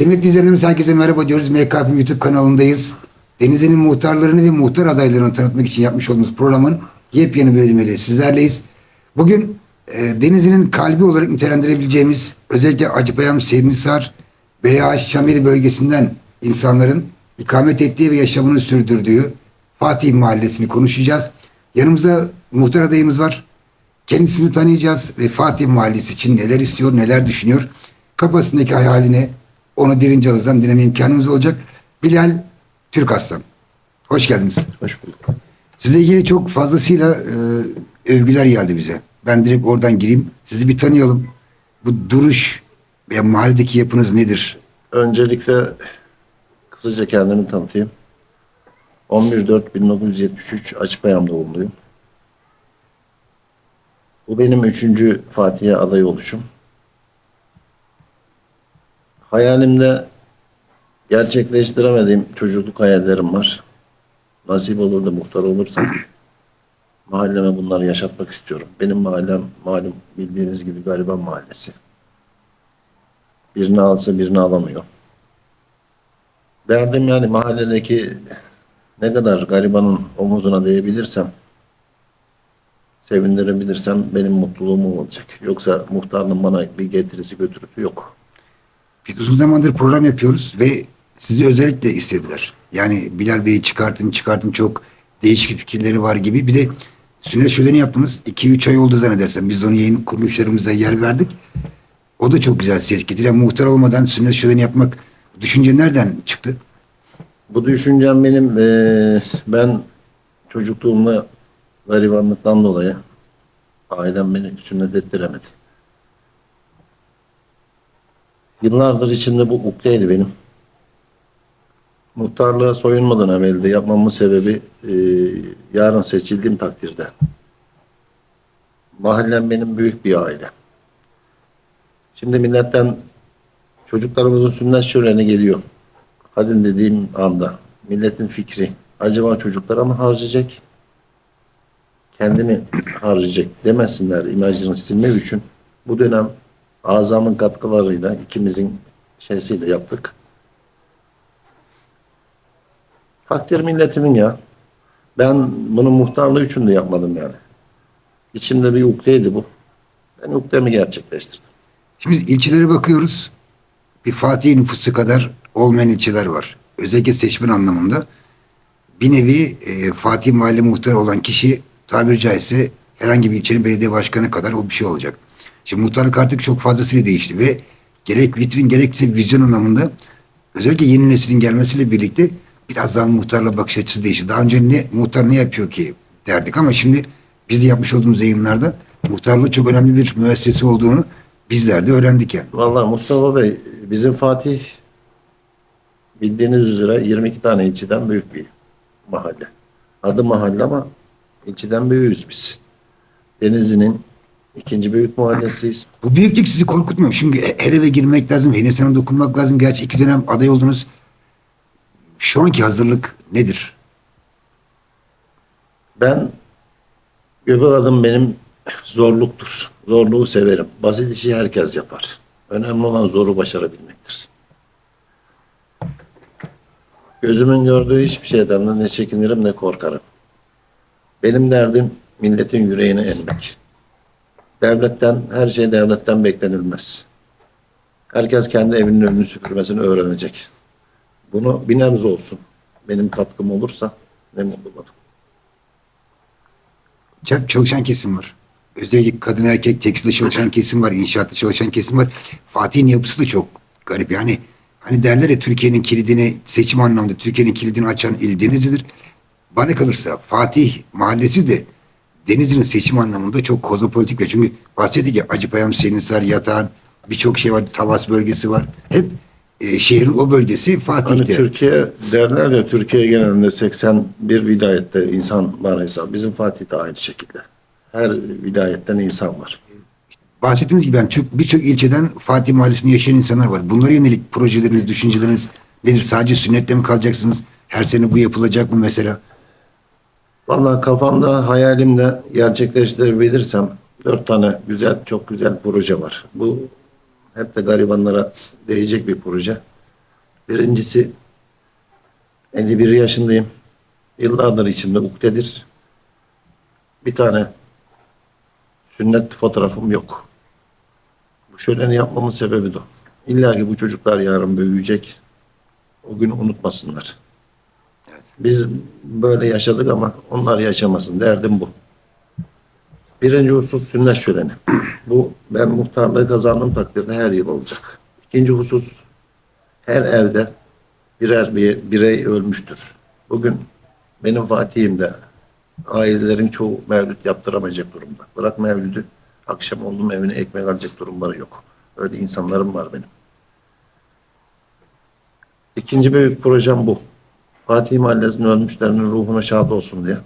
Kıymetli izleyenlerimiz herkese merhaba diyoruz. MKP YouTube kanalındayız. Denizli'nin muhtarlarını ve muhtar adaylarını tanıtmak için yapmış olduğumuz programın yepyeni bölümüyle sizlerleyiz. Bugün e, Denizli'nin kalbi olarak nitelendirebileceğimiz özellikle Acıpayam, Serinhisar, BH Çameli bölgesinden insanların ikamet ettiği ve yaşamını sürdürdüğü Fatih Mahallesi'ni konuşacağız. Yanımızda muhtar adayımız var. Kendisini tanıyacağız ve Fatih Mahallesi için neler istiyor, neler düşünüyor. Kafasındaki hayalini onu birinci ağızdan dinleme imkanımız olacak. Bilal Türk Aslan. Hoş geldiniz. Hoş bulduk. Sizle ilgili çok fazlasıyla e, övgüler geldi bize. Ben direkt oradan gireyim. Sizi bir tanıyalım. Bu duruş ve mahalledeki yapınız nedir? Öncelikle kısaca kendimi tanıtayım. 11.4.1973 Açıkbayam doğumluyum. Bu benim üçüncü Fatih'e aday oluşum. Hayalimde gerçekleştiremediğim çocukluk hayallerim var. Nasip olur da muhtar olursam mahalleme bunları yaşatmak istiyorum. Benim mahallem malum bildiğiniz gibi gariban mahallesi. Birini alsa birini alamıyor. Derdim yani mahalledeki ne kadar garibanın omuzuna değebilirsem, sevindirebilirsem benim mutluluğum olacak. Yoksa muhtarlığın bana bir getirisi götürüsü yok. Biz uzun zamandır program yapıyoruz ve sizi özellikle istediler. Yani Bilal Bey'i çıkartın çıkartın çok değişik fikirleri var gibi. Bir de sünnet şöleni yaptınız. 2-3 ay oldu zannedersem. Biz de onu yayın kuruluşlarımıza yer verdik. O da çok güzel ses getiriyor. Yani muhtar olmadan sünnet şöleni yapmak düşünce nereden çıktı? Bu düşüncem benim eee, ben çocukluğumda garibanlıktan dolayı ailem beni sünnet ettiremedi. Yıllardır içimde bu ukteydi benim. Muhtarlığa soyunmadan evvel de yapmamın sebebi eee, yarın seçildiğim takdirde. Mahallem benim büyük bir aile. Şimdi milletten çocuklarımızın sünnet şöleni geliyor. Kadın dediğim anda milletin fikri acaba çocuklara mı harcayacak? Kendini harcayacak demesinler imajını silmek için bu dönem azamın katkılarıyla ikimizin şeysiyle yaptık. Takdir milletimin ya. Ben bunu muhtarlığı için de yapmadım yani. İçimde bir ukteydi bu. Ben uktemi gerçekleştirdim. Şimdi ilçelere bakıyoruz. Bir Fatih nüfusu kadar olmayan ilçeler var. Özellikle seçmen anlamında. Bir nevi e, Fatih Mahalle muhtarı olan kişi tabiri caizse herhangi bir ilçenin belediye başkanı kadar o bir şey olacak. Şimdi muhtarlık artık çok fazlasıyla değişti ve gerek vitrin gerekse vizyon anlamında özellikle yeni neslin gelmesiyle birlikte biraz daha muhtarla bakış açısı değişti. Daha önce ne muhtar ne yapıyor ki derdik ama şimdi biz de yapmış olduğumuz yayınlarda muhtarlığı çok önemli bir müessese olduğunu bizler de öğrendik yani. Vallahi Mustafa Bey bizim Fatih bildiğiniz üzere 22 tane ilçeden büyük bir mahalle. Adı mahalle ama ilçeden büyüğüz biz. Denizli'nin ikinci büyük mahallesiyiz. Bu büyüklük sizi korkutmuyor mu? Şimdi her eve girmek lazım, her insana dokunmak lazım. Gerçi iki dönem aday oldunuz. Şu anki hazırlık nedir? Ben göbek adım benim zorluktur. Zorluğu severim. Basit işi herkes yapar. Önemli olan zoru başarabilmektir. Gözümün gördüğü hiçbir şeyden de ne çekinirim ne korkarım. Benim derdim milletin yüreğine elmek. Devletten, her şey devletten beklenilmez. Herkes kendi evinin önünü süpürmesini öğrenecek. Bunu bir nebze olsun. Benim katkım olursa ne mutlu bana. Çok çalışan kesim var. Özellikle kadın erkek tekstilde çalışan kesim var, inşaatta çalışan kesim var. Fatih'in yapısı da çok garip. Yani hani derler ya Türkiye'nin kilidini seçim anlamında Türkiye'nin kilidini açan il Denizli'dir. Bana kalırsa Fatih mahallesi de Denizli'nin seçim anlamında çok kozmopolitik ve çünkü bahsettik ya Acıpayam, Senisar, Yatağan birçok şey var. Tavas bölgesi var. Hep e, şehrin o bölgesi Hani Fatih'te. Türkiye derler ya Türkiye genelinde 81 vilayette insan var hesap. Bizim Fatih'te aynı şekilde. Her vilayetten insan var. bahsettiğimiz gibi yani çok- birçok ilçeden Fatih Mahallesi'nde yaşayan insanlar var. Bunlara yönelik projeleriniz, düşünceleriniz nedir? Sadece sünnetle mi kalacaksınız? Her sene bu yapılacak mı mesela? Vallahi kafamda hayalimde gerçekleştirebilirsem dört tane güzel, çok güzel proje var. Bu hep de garibanlara değecek bir proje. Birincisi 51 yaşındayım. Yıllardır içimde ukdedir. Bir tane sünnet fotoğrafım yok. Bu şöleni yapmamın sebebi de o. İlla ki bu çocuklar yarın büyüyecek. O günü unutmasınlar. Biz böyle yaşadık ama onlar yaşamasın. Derdim bu. Birinci husus sünnet şöleni. Bu ben muhtarlığı kazandığım takdirde her yıl olacak. İkinci husus her evde birer bir birey ölmüştür. Bugün benim Fatih'imde ailelerin çoğu mevlüt yaptıramayacak durumda. Bırak mevlüdü akşam oldum evine ekmek alacak durumları yok. Öyle insanlarım var benim. İkinci büyük projem bu. Fatih Mahallesi'nin ölmüşlerinin ruhuna şad olsun diye.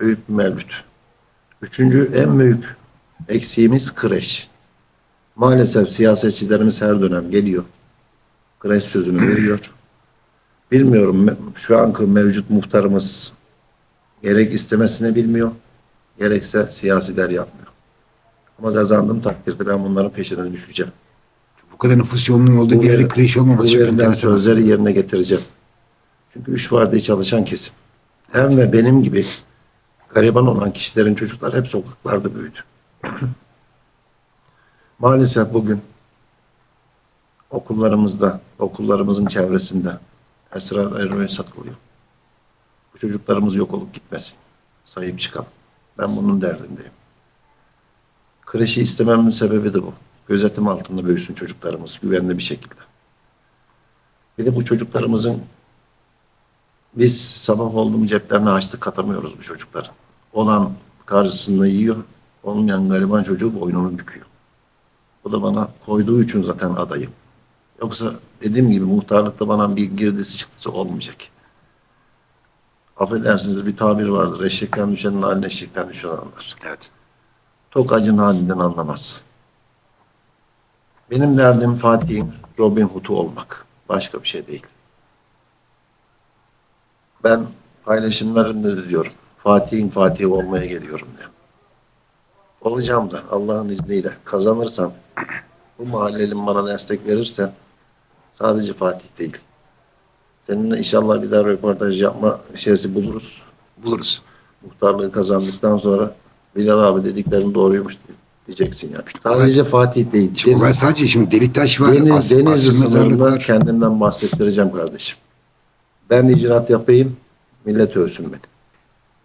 Büyük bir mevlüt. Üçüncü en büyük eksiğimiz kreş. Maalesef siyasetçilerimiz her dönem geliyor. Kreş sözünü veriyor. Bilmiyorum şu anki mevcut muhtarımız gerek istemesini bilmiyor, gerekse siyasiler yapmıyor. Ama kazandığım takdirde ben bunların peşine düşeceğim. Bu kadar nüfus yoğunluğunun olduğu Bu bir yerde kreş olmaması çok enteresan. sözleri yerine getireceğim. Çünkü üç vardiya çalışan kesim. Hem ve benim gibi gariban olan kişilerin çocuklar hep sokaklarda büyüdü. Maalesef bugün okullarımızda, okullarımızın çevresinde esrar eroin satılıyor. Bu çocuklarımız yok olup gitmesin. Sahip çıkalım. Ben bunun derdindeyim. Kreşi istememin sebebi de bu. Gözetim altında büyüsün çocuklarımız güvenli bir şekilde. Bir de bu çocuklarımızın biz sabah oldu mu ceplerini açtık katamıyoruz bu çocukların. Olan karşısında yiyor, olmayan gariban çocuğu boynunu büküyor. Bu da bana koyduğu için zaten adayım. Yoksa dediğim gibi muhtarlıkta bana bir girdisi çıktısı olmayacak. Affedersiniz bir tabir vardır. Eşekten düşenin haline eşekten düşen anlar. Evet. Tok acın halinden anlamaz. Benim derdim Fatih'in Robin Hood'u olmak. Başka bir şey değil. Ben paylaşımlarında da diyorum. Fatih'in Fatih'i olmaya geliyorum diye. Olacağım da Allah'ın izniyle kazanırsam bu mahallenin bana destek verirse sadece Fatih değil. Seninle inşallah bir daha röportaj yapma şeysi buluruz. Buluruz. Muhtarlığı kazandıktan sonra Bilal abi dediklerin doğruymuş diyeceksin yani. Sadece Fatih değil. Şimdi olay sadece şimdi Deliktaş var. Deniz, As, Denizli sınırında kendimden bahsettireceğim kardeşim. Ben icraat yapayım, millet ölsün beni.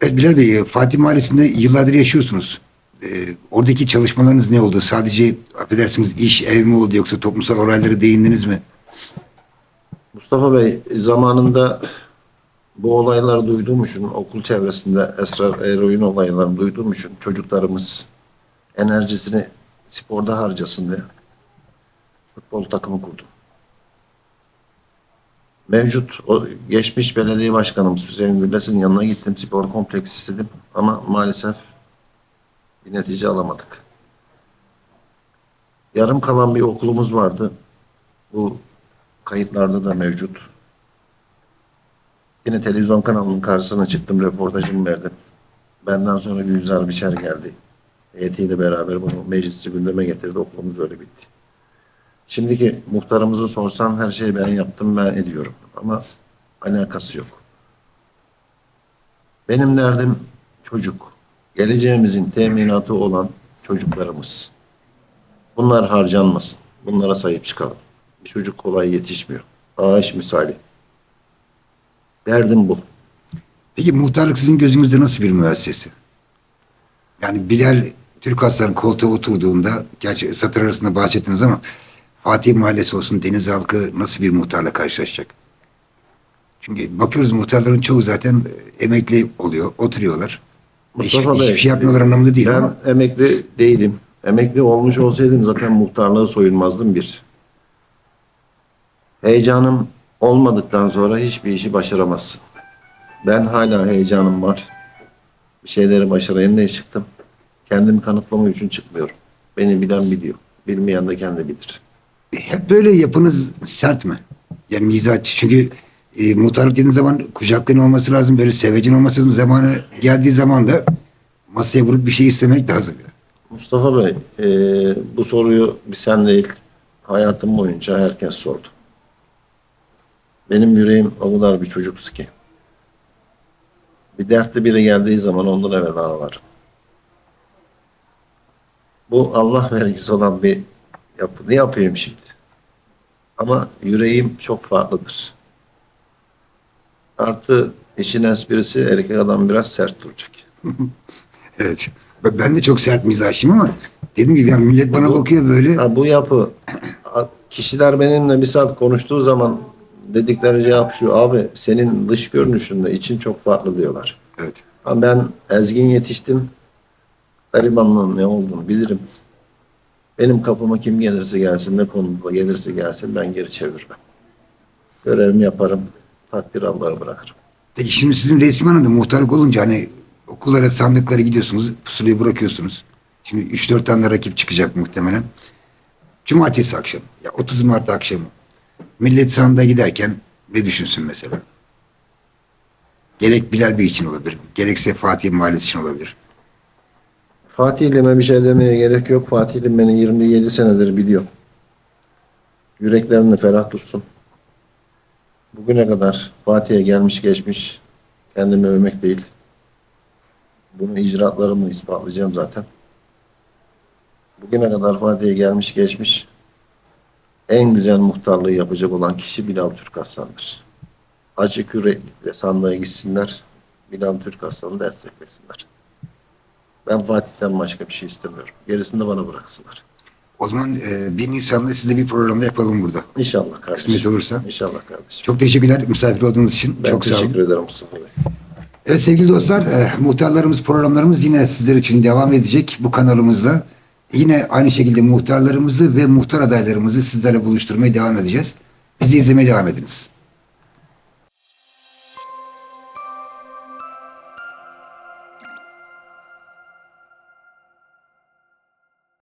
Evet Bilal Bey, e, Fatih Mahallesi'nde yıllardır yaşıyorsunuz. Ee, oradaki çalışmalarınız ne oldu? Sadece affedersiniz iş, ev mi oldu yoksa toplumsal olaylara değindiniz mi? Mustafa Bey zamanında bu olayları duyduğum için okul çevresinde esrar eroin olaylarını duyduğum için çocuklarımız enerjisini sporda harcasın diye futbol takımı kurdum. Mevcut o geçmiş belediye başkanımız Hüseyin Gülles'in yanına gittim. Spor kompleks istedim ama maalesef bir netice alamadık. Yarım kalan bir okulumuz vardı. Bu kayıtlarda da mevcut. Yine televizyon kanalının karşısına çıktım, röportajımı verdim. Benden sonra Gülzar Biçer geldi. Heyetiyle beraber bunu mecliste gündeme getirdi, okulumuz öyle bitti. Şimdiki muhtarımızı sorsan her şeyi ben yaptım, ben ediyorum. Ama alakası yok. Benim derdim çocuk. Geleceğimizin teminatı olan çocuklarımız. Bunlar harcanmasın. Bunlara sahip çıkalım. Bir çocuk kolay yetişmiyor. Ağaç misali. Derdim bu. Peki muhtarlık sizin gözünüzde nasıl bir müessese? Yani Bilal Türk Aslan koltuğa oturduğunda, gerçi satır arasında bahsettiniz ama Fatih Mahallesi olsun deniz halkı nasıl bir muhtarla karşılaşacak? Çünkü bakıyoruz muhtarların çoğu zaten e, emekli oluyor, oturuyorlar. Hiç, Mustafa Bey, hiçbir şey yapmıyorlar anlamında değil ben ama emekli değilim. Emekli olmuş olsaydım zaten muhtarlığı soyunmazdım bir. Heyecanım olmadıktan sonra hiçbir işi başaramazsın. Ben hala heyecanım var. Bir şeyleri başarayım diye çıktım. Kendimi kanıtlamak için çıkmıyorum. Beni bilen biliyor. Bilmeyen de kendi bilir. hep böyle yapınız sert mi? Yani mizaç. Çünkü e, muhtarlık dediğiniz zaman kucakların olması lazım, böyle sevecen olması lazım. Zamanı geldiği zaman da masaya vurup bir şey istemek lazım. Mustafa Bey, e, bu soruyu bir sen değil, hayatım boyunca herkes sordu. Benim yüreğim o kadar bir çocuksu ki. Bir dertli biri geldiği zaman ondan evvel ağlarım. Bu Allah vergisi olan bir yapı. Ne yapayım şimdi? Ama yüreğim çok farklıdır. Artı işin esprisi erkek adam biraz sert duracak. Evet. Ben- de çok sert mizaçlıyım ama dediğim gibi yani millet bana Bu- bakıyor böyle. Ha, bu yapı kişiler benimle bir saat konuştuğu zaman dedikleri cevap şu abi senin dış görünüşünde için çok farklı diyorlar. Evet. Ama ben ezgin yetiştim. Garibanlığın ne olduğunu bilirim. Benim kapıma kim gelirse gelsin, ne konuda gelirse gelsin ben geri çevirmem. Görevimi yaparım, takdir Allah'a bırakırım. Peki şimdi sizin resmi anlamda muhtarlık olunca hani okullara sandıklara gidiyorsunuz, pusulayı bırakıyorsunuz. Şimdi 3-4 tane rakip çıkacak muhtemelen. Cumartesi akşamı, ya 30 Mart akşamı millet sandığa giderken ne düşünsün mesela? Gerek Bilal Bey için olabilir, gerekse Fatih Mahallesi için olabilir. Fatih'ime bir şey demeye gerek yok. Fatih'im beni 27 senedir biliyor. Yüreklerini ferah tutsun. Bugüne kadar Fatih'e gelmiş geçmiş kendimi övmek değil. Bunu icraatlarımla ispatlayacağım zaten. Bugüne kadar Fatih'e gelmiş geçmiş en güzel muhtarlığı yapacak olan kişi Bilal Türk Aslan'dır. Acı yürekle sandığa gitsinler. Bilal Türk Aslan'ı desteklesinler. Ben Fatih'ten başka bir şey istemiyorum. Gerisini de bana bıraksınlar. O zaman e, 1 Nisan'da sizde bir programda yapalım burada. İnşallah kardeşim. Kısmet olursa. İnşallah kardeşim. Çok teşekkürler misafir olduğunuz için. ben Çok sağ olun. teşekkür ederim Mustafa Bey. Evet sevgili dostlar, e, muhtarlarımız programlarımız yine sizler için devam edecek bu kanalımızda. Yine aynı şekilde muhtarlarımızı ve muhtar adaylarımızı sizlerle buluşturmaya devam edeceğiz. Bizi izlemeye devam ediniz.